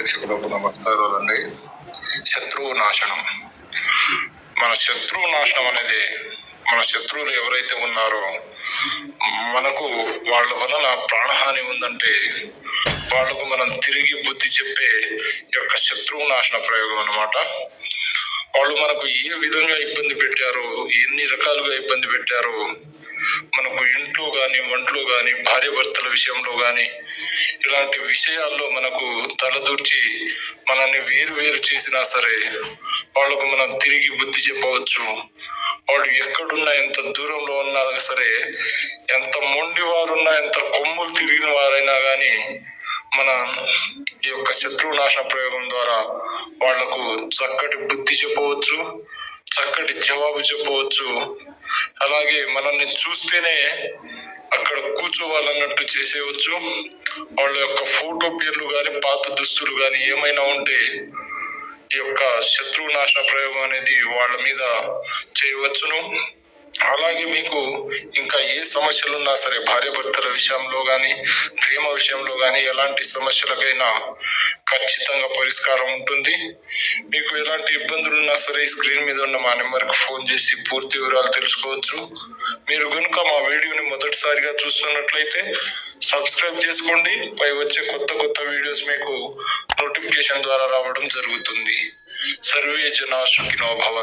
ప్రేక్షకులకు నమస్కారాలండి. శత్రువు నాశనం. మన శత్రువు నాశనం అనేది మన శత్రువులు ఎవరైతే ఉన్నారో మనకు వాళ్ళ వలన ప్రాణహాని ఉందంటే వాళ్ళకు మనం తిరిగి బుద్ధి చెప్పే యొక్క శత్రువు నాశన ప్రయోగం అనమాట వాళ్ళు మనకు ఏ విధంగా ఇబ్బంది పెట్టారో ఎన్ని రకాలుగా ఇబ్బంది పెట్టారో కానీ ఒంట్లో కానీ భార్య భర్తల విషయంలో కానీ ఇలాంటి విషయాల్లో మనకు తలదూర్చి మనల్ని వేరు వేరు చేసినా సరే వాళ్ళకు మనం తిరిగి బుద్ధి చెప్పవచ్చు. వాళ్ళు ఎక్కడున్నా ఎంత దూరంలో ఉన్నా సరే ఎంత మొండి వారున్నా ఎంత కొమ్ములు తిరిగిన వారైనా కానీ మన ఈ యొక్క శత్రువు నాశన ప్రయోగం ద్వారా వాళ్ళకు చక్కటి బుద్ధి చెప్పవచ్చు చక్కటి జవాబు చెప్పవచ్చు. అలాగే మనల్ని చూస్తేనే అక్కడ కూర్చోవాలన్నట్టు చేసేయవచ్చు. వాళ్ళ యొక్క ఫోటో పేర్లు కానీ పాత దుస్తులు కానీ ఏమైనా ఉంటే ఈ యొక్క శత్రువు నాశన ప్రయోగం అనేది వాళ్ళ మీద చేయవచ్చును. అలాగే మీకు ఇంకా ఏ సమస్యలు ఉన్నా సరే భార్యాభర్తల విషయంలో కానీ ప్రేమ విషయంలో కానీ ఎలాంటి సమస్యలకైనా ఖచ్చితంగా పరిష్కారం ఉంటుంది. మీకు ఎలాంటి ఇబ్బందులు ఉన్నా సరే ఈ స్క్రీన్ మీద ఉన్న మా నెంబర్కి ఫోన్ చేసి పూర్తి వివరాలు తెలుసుకోవచ్చు. మీరు కనుక మా వీడియోని మొదటిసారిగా చూస్తున్నట్లయితే సబ్స్క్రైబ్ చేసుకోండి. పై వచ్చే కొత్త కొత్త వీడియోస్ మీకు నోటిఫికేషన్ ద్వారా రావడం జరుగుతుంది. సర్వే జనా సుఖినో భవంతు.